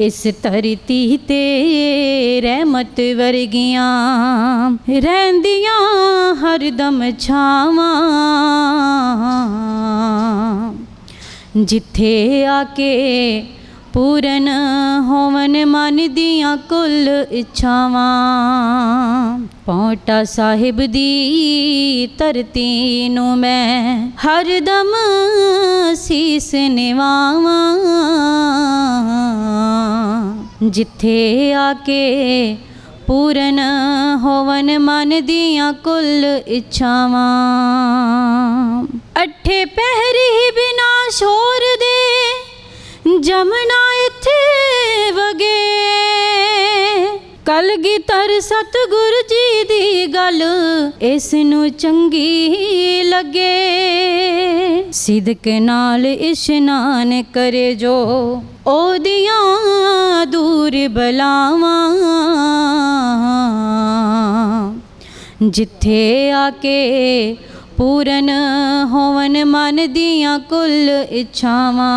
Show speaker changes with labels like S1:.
S1: ਇਸ ਧਰਤੀ ਤੇ ਰਹਿਮਤ ਵਰਗੀਆਂ ਰਹਿੰਦੀਆਂ ਹਰਦਮ ਛਾਵਾਂ। ਜਿੱਥੇ ਆ ਕੇ ਪੂਰਨ ਹੋਵਨ ਮਨ ਦੀਆਂ ਕੁੱਲ ਇੱਛਾਵਾਂ। ਪੌਂਟਾ ਸਾਹਿਬ ਦੀ ਧਰਤੀ ਨੂੰ ਮੈਂ ਹਰਦਮ ਸੀਸ ਨਿਵਾਵਾਂ। ਜਿੱਥੇ ਆ ਕੇ ਪੂਰਨ ਹੋਵਨ ਮਨ ਦੀਆਂ ਕੁੱਲ ਇੱਛਾਵਾਂ। ਅੱਠੇ ਪਹਿਰੀ ਬਿਨਾ ਸ਼ੋਰ ਦੇ ਜਮਨਾ ਇੱਥੇ ਵਗੇ। ਕਲਗੀਧਰ ਸਤਿਗੁਰ ਜੀ ਦੀ ਗੱਲ, ਇਸ ਨੂੰ ਚੰਗੀ ਲੱਗੇ। ਸਿਦਕ ਨਾਲ ਇਸ਼ਨਾਨ ਕਰੇ ਜੋ, ਉਹਦੀਆਂ ਦੂਰ ਬਲਾਵਾਂ। ਜਿੱਥੇ ਆ ਕੇ ਪੂਰਨ ਹੋਵਨ ਮਨ ਦੀਆਂ ਕੁੱਲ ਇੱਛਾਵਾਂ।